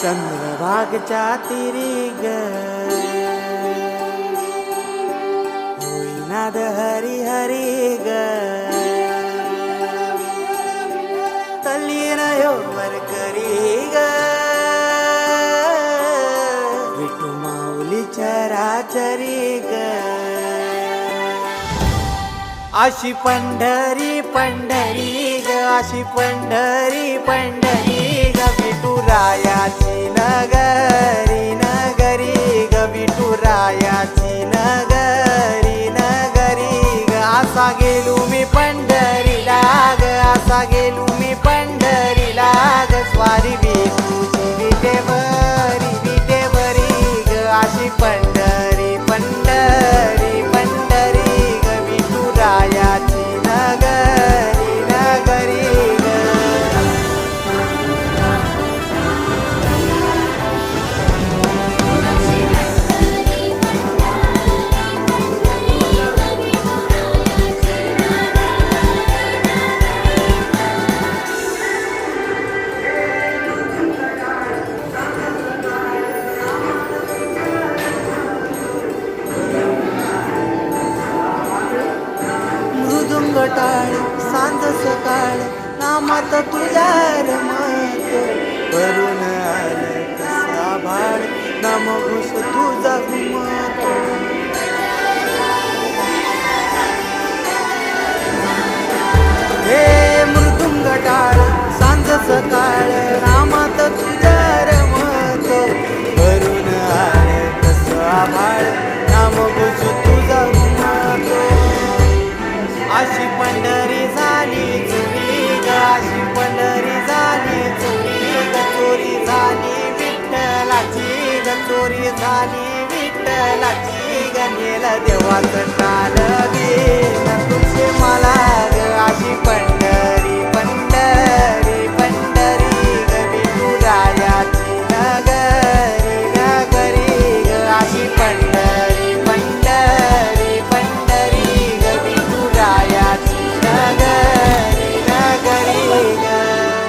चंद्रभागच्या तिरी ग होईनाद हरी हरी ग तल्ली वर करी ग विठू माऊली चराचरी ग अशी पंढरी पंढरी ग अशी पंढरी पंढरी ग विठुरायाची नगरी मृदुंग सांज सकाळ नामात तुझ्या रमत. करून आले कसा भाड नाम घुस तुझा घुमतो हे मृदुंग टाळ सांज सकाळ नामात गोरी झाली विठ्ठलाची ग देवाचं टाल दे.